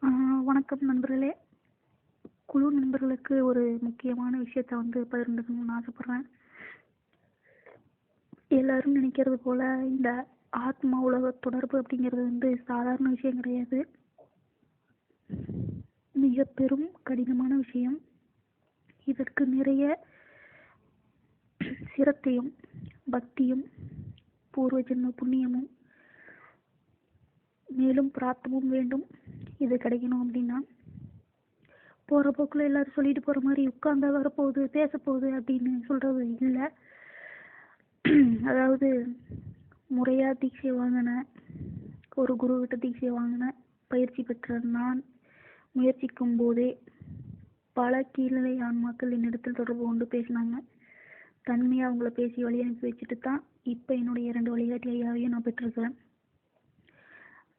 வணக்கம் நண்பர்களே. குழு நண்பர்களுக்கு ஒரு முக்கியமான விஷயத்த வந்து பகிர்ந்துக்கணும்னு ஆசைப்படுறேன். எல்லாரும் நினைக்கிறது போல இந்த ஆத்மா உலக தொடர்பு அப்படிங்கிறது வந்து சாதாரண விஷயம் கிடையாது. மிக பெரும் கடினமான விஷயம். இதற்கு நிறைய சிரத்தையும் பக்தியும் பூர்வ ஜென்ம புண்ணியமும் மேலும் பிரார்த்தமும் வேண்டும். இது கிடைக்கணும் அப்படின்னா போகிற போக்கில் எல்லாரும் சொல்லிட்டு போகிற மாதிரி உட்காந்தா வரப்போகுது பேசப்போகுது அப்படின்னு சொல்கிறது இல்லை. அதாவது முறையாக தீட்சை வாங்கினேன் ஒரு குருக்கிட்ட தீட்சை வாங்கினேன் பயிற்சி பெற்ற நான் முயற்சிக்கும் போதே பல கீழ்நிலை ஆன்மாக்கள் என்னிடத்தில் தொடர்பு கொண்டு பேசினாங்க. தன்மையாக அவங்கள பேசி வழி அனுப்பி வச்சுட்டு தான் இப்போ என்னுடைய இரண்டு வழிகாட்டி ஐயாவையும் நான் பெற்றிருக்கிறேன்.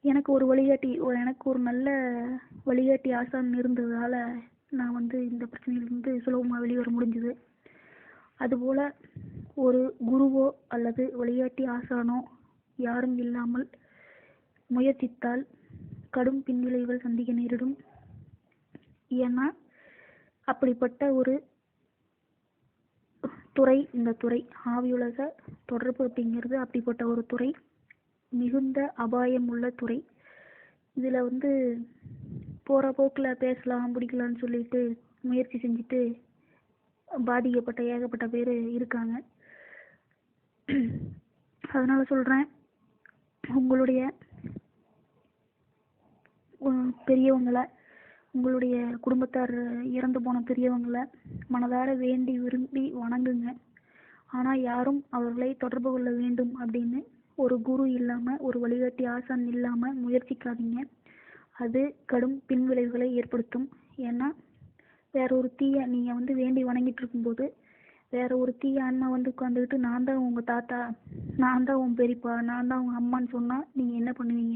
எனக்கு ஒரு வழிகாட்டி ஒரு எனக்கு ஒரு நல்ல வழிகாட்டி ஆசான் இருந்ததால் நான் வந்து இந்த பிரச்சனையிலிருந்து சுலபமாக வெளிவர முடிஞ்சுது. அதுபோல் ஒரு குருவோ அல்லது வழிகாட்டி ஆசானோ யாரும் இல்லாமல் முயற்சித்தால் கடும் பின்விளைவுகள் சந்திக்க நேரிடும். ஏன்னா அப்படிப்பட்ட ஒரு துறை இந்த துறை ஆவியுலக தொடர்பு அப்படிங்கிறது அப்படிப்பட்ட ஒரு துறை. மிகுந்த அபாயம் உள்ள துறை. இதில் வந்து போகிற போக்கில் பேசலாம் பிடிக்கலான்னு சொல்லிட்டு முயற்சி செஞ்சுட்டு பாதிக்கப்பட்ட ஏகப்பட்ட பேர் இருக்காங்க. அதனால் சொல்கிறேன் உங்களுடைய பெரியவங்களை உங்களுடைய குடும்பத்தார் இறந்து போன பெரியவங்களை மனதார வேண்டி விரும்பி வணங்குங்க. ஆனால் யாரும் அவர்களை தொடர்பு கொள்ள வேண்டும் அப்படின்னு ஒரு குரு இல்லாமல் ஒரு வழிகாட்டி ஆசான் இல்லாமல் முயற்சிக்காதீங்க. அது கடும் பின்விளைவுகளை ஏற்படுத்தும். ஏன்னா வேற ஒரு தீய நீங்கள் வந்து வேண்டி வணங்கிட்டு இருக்கும்போது வேற ஒரு தீய ஆன்மா வந்து உட்காந்துக்கிட்டு நான் தான் உங்கள் தாத்தா நான் தான் உன் பெரியப்பா நான் தான் உங்கள் அம்மான்னு சொன்னால் நீங்கள் என்ன பண்ணுவீங்க?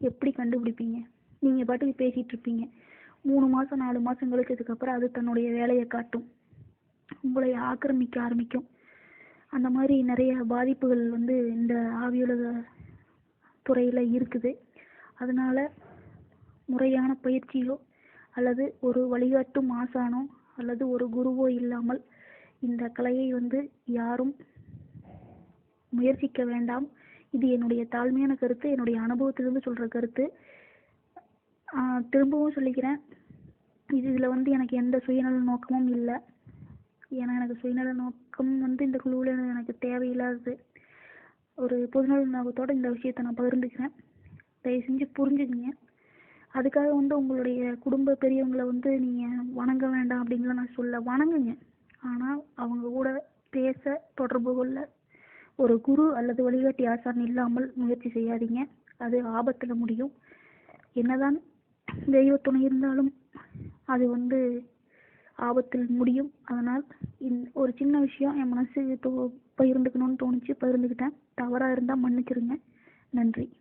எப்படி கண்டுபிடிப்பீங்க? நீங்கள் பாட்டுக்கு பேசிகிட்டு இருப்பீங்க. மூணு மாதம் நாலு மாதம் கழிச்சதுக்கப்புறம் அது தன்னுடைய வேலையை காட்டும். உங்களை ஆக்கிரமிக்க ஆரம்பிக்கும். அந்த மாதிரி நிறைய பாதிப்புகள் வந்து இந்த ஆவியுலக துறையில் இருக்குது. அதனால் முறையான பயிற்சியோ அல்லது ஒரு வழிகாட்டும் ஆசானோ அல்லது ஒரு குருவோ இல்லாமல் இந்த கலையை வந்து யாரும் முயற்சிக்க வேண்டாம். இது என்னுடைய தாழ்மையான கருத்து என்னுடைய அனுபவத்திலிருந்து சொல்கிற கருத்து. திரும்பவும் சொல்லிக்கிறேன். இது இதில் வந்து எனக்கு எந்த சுயநல நோக்கமும் இல்லை. ஏன்னா எனக்கு சுயநல நோக்கம் வந்து இந்த குழுவில் எனக்கு தேவையில்லாதது. ஒரு பொதுநல நோக்கத்தோட இந்த விஷயத்தை நான் பகிர்ந்துக்கிறேன். தயவு செஞ்சு புரிஞ்சுக்குங்க. அதுக்காக வந்து உங்களுடைய குடும்ப பெரியவங்களை வந்து நீங்கள் வணங்க வேண்டாம் அப்படிங்கலாம் நான் சொல்ல வணங்குங்க. ஆனால் அவங்க கூட பேச தொடர்பு கொள்ள ஒரு குரு அல்லது வழிகாட்டி ஆசான் இல்லாமல் முயற்சி செய்யாதீங்க. அது ஆபத்தில் முடியும். என்னதான் தெய்வ துணை இருந்தாலும் அது வந்து ஆபத்தில் முடியும். அதனால் இந் ஒரு சின்ன விஷயம் என் மனசு தோ பகிர்ந்துக்கணும்னு தோணுச்சு. பகிர்ந்துக்கிட்டேன். தவறாக இருந்தால் மன்னிச்சிருங்க. நன்றி.